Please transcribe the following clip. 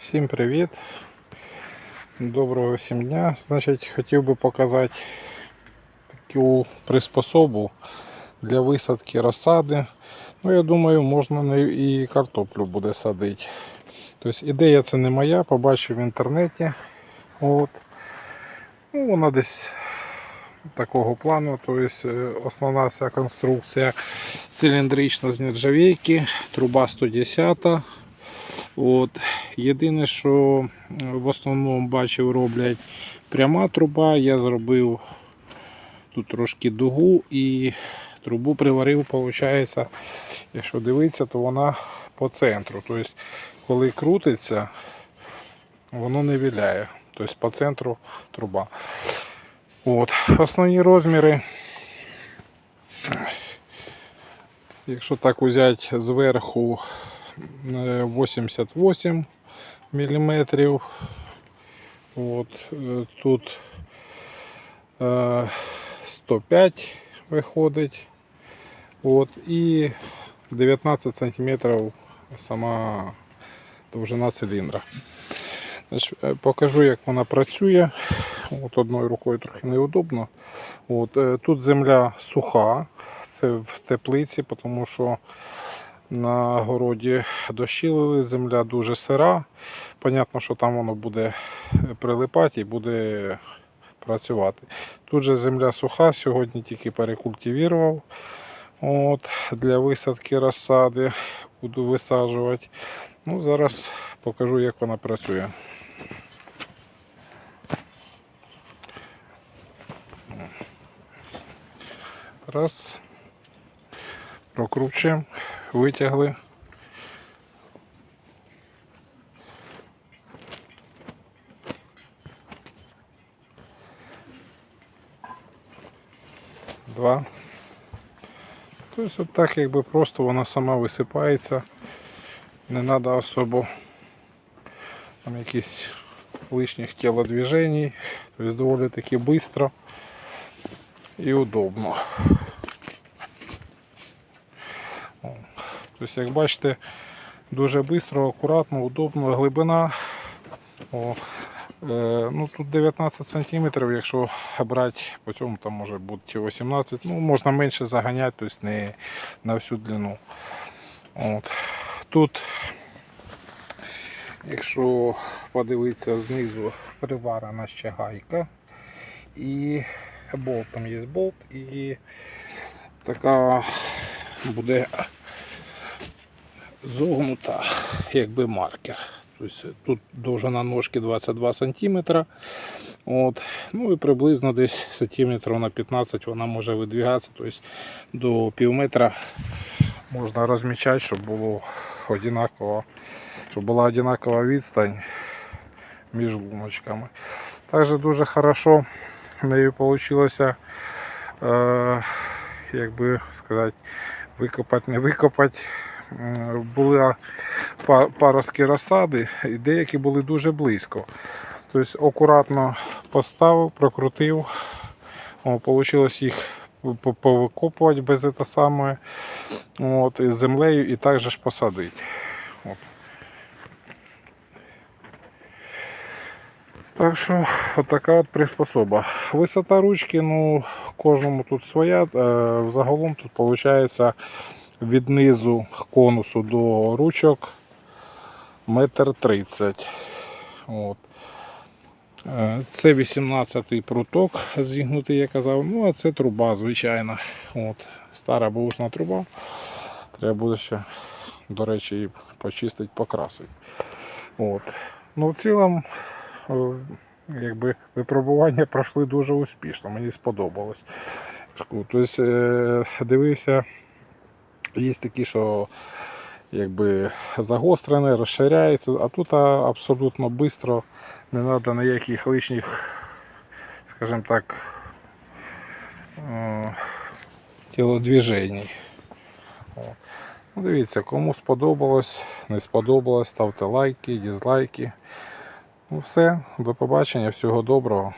Всім привіт. Доброго всім дня. Значить, хотів би показати таку приспособу для висадки розсади. Ну, я думаю, можна і картоплю буде садити. Тобто ідея це не моя, побачив в інтернеті. От. Ну, вона десь такого плану. Тобто е, основна вся конструкція циліндрична з нержавійки, труба 110. От. Єдине, що е, в основному бачив, роблять пряма труба. Я зробив тут трошки дугу і трубу приварив, виходить, якщо дивитися, то вона по центру. Тобто, коли крутиться, воно не віляє. Тобто по центру труба. От. Основні розміри. Якщо так взяти зверху е, 88 мм. От, е, тут е, 105 виходить. От, і 19 см сама довжина циліндра. Значить, е, покажу, як вона працює. От одною рукою трохи неудобно. От, е, тут земля суха, це в теплиці, тому що на городі дощі лили, земля дуже сира. Понятно, що там воно буде прилипати і буде працювати. Тут же земля суха, сьогодні тільки перекультивував. От, для висадки розсади буду висаджувати. Ну, зараз покажу, як вона працює. Раз. Прокручуємо, витягли. Два. Тобто так якби просто вона сама висипається. Не треба особо там якісь лишніх тілодвіжень. Тобто доволі таки швидко і удобно. Тобто, як бачите, дуже швидко, акуратно, удобно, глибина. О, е, ну, тут 19 см, якщо брати по цьому, там може бути 18 ну можна менше заганяти, тобто не на всю длину. От. Тут, якщо подивитися знизу, приварена ще гайка і болт, там є болт і така буде зогнута, якби маркер. Тобто тут довжина ножки 22 см. От. Ну і приблизно десь сантиметрів на 15 вона може видвігатися, тобто до пів метра можна розмічати, щоб було однаково, щоб була однакова відстань між луночками. Також дуже хорошо нею вийшло, е, як би сказати, викопати, не викопати. М, Була па- паростки розсади, і деякі були дуже близько. Тобто акуратно поставив, прокрутив. О, Вийшло їх повикопувати без це саме. От, із землею і також ж посадити. От. Так що отака от приспособа. Висота ручки, ну, кожному тут своя. Е, Загалом тут виходить від низу конусу до ручок метр тридцять. Е, Це 18-й пруток зігнутий, я казав. Ну, а це труба, звичайна. От. Стара бушна труба. Треба буде ще, до речі, її почистити, покрасити. От. Ну, в цілому, е, якби випробування пройшли дуже успішно, мені сподобалось. Тобто, е, дивився, є такі, що якби загострене, розширяється, а тут абсолютно швидко, не треба ніяких лишніх, скажімо так, тілодвіжень. Ну, Дивіться, кому сподобалось, не сподобалось, ставте лайки, дізлайки. Ну все, до побачення, всього доброго.